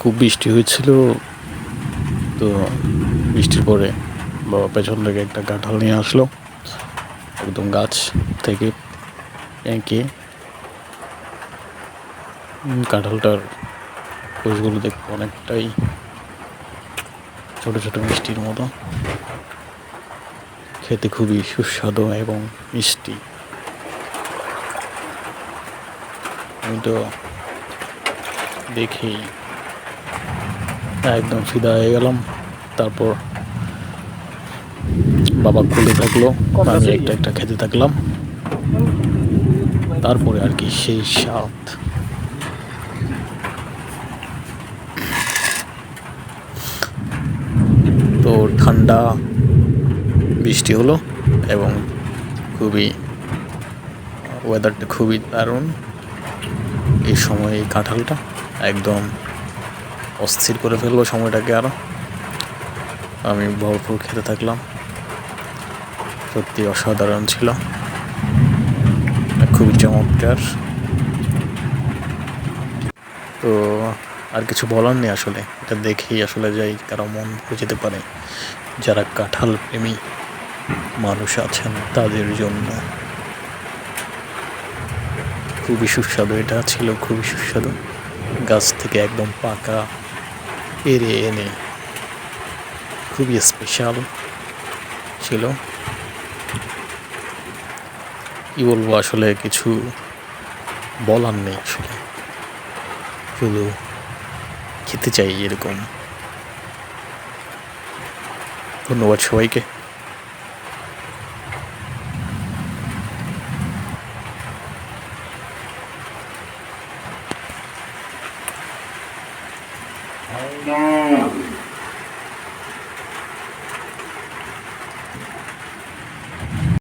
খুব বৃষ্টি হয়েছিল। তো বৃষ্টির পরে বাবা পেছন থেকে একটা কাঁঠাল নিয়ে আসলো। একদম গাছ থেকে এঁকে কাঁঠালটার কোষগুলো দেখতে অনেকটাই ছোট ছোট মিষ্টির মতো। খেতে খুবই সুস্বাদু এবং মিষ্টি। আমি তো দেখেই একদম ফিদা হয়ে গেলাম। তারপর বাবা খুলে থাকল আমি একটা একটা খেতে থাকলাম। তারপরে আর কি সেই স্বাদ। তো ঠান্ডা বৃষ্টি হলো এবং খুবই ওয়েদারটা খুবই দারুণ। এই সময় এই কাঁঠালটা। একদম অস্থির করে ফেলল সময়টাকে আরও আমি ভরপুর খেতে থাকলাম। সত্যি অসাধারণ ছিল। খুবই চমৎকার। তো আর কিছু বলার নেই আসলে। এটা দেখেই আসলে যাই কারও মন ভরে যেতে পারে। যারা কাঁঠাল প্রেমী মানুষ আছেন তাদের জন্য। খুবই সুস্বাদু, এটা ছিল খুবই সুস্বাদু। গাছ থেকে একদম পাকা পেরে এনে খুবই স্পেশাল ছিল। কি বলব, আসলে কিছু বলার নেই আসলে। শুধু খেতে চাই এরকম। ধন্যবাদ সবাইকে। Amen.